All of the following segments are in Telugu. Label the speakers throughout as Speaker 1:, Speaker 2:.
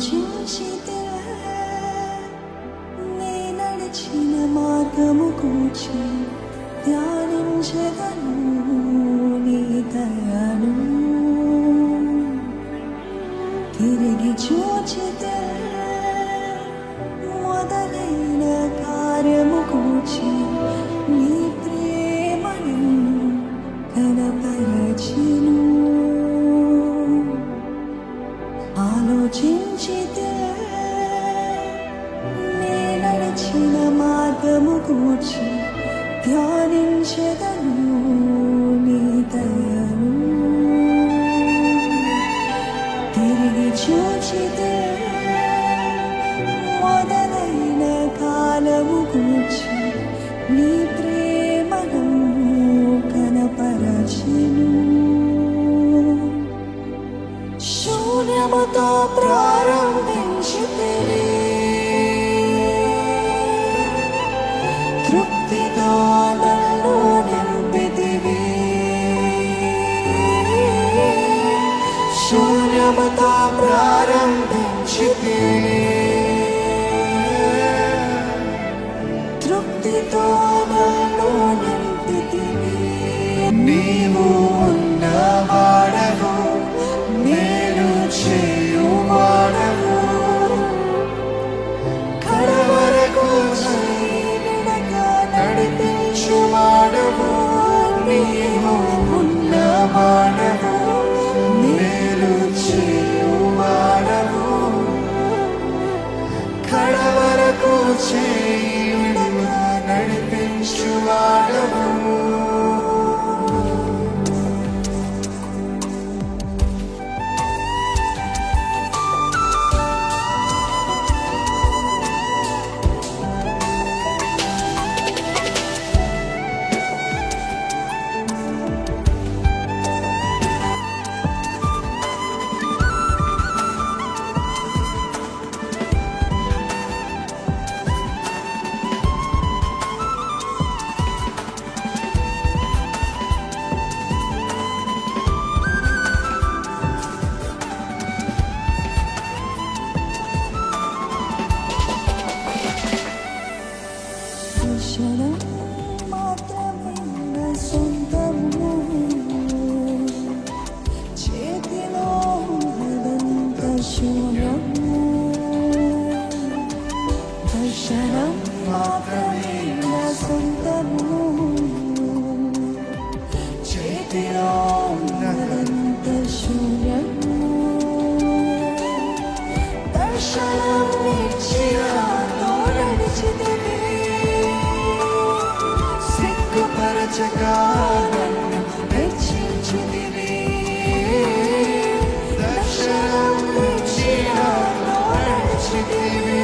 Speaker 1: ఆలోచించితే నే నడిచిన మార్గము కూర్చి ధ్యానించదను మార్గము కూర్చి ధ్యానించదను నీ దయను తిరిగి చూచితే మొదలైన కాలము కూర్చి నీ ప్రేమను కనపరచిను శూన్యముతో ప్రా శూన్యముతో ప్రారంభించి తృప్తితో నన్ను నింపితివి నీవు ఉన్నవాడవు నేను చేయువాడవు. కడవరకు నడిపించువాడవు నీవు ఉన్నవాడు సిగ్గుపరచగా నన్ను హెచ్చించితివి దర్శనం ఇచ్చిన నడిచితివి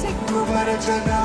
Speaker 1: సిగ్గుపరచగా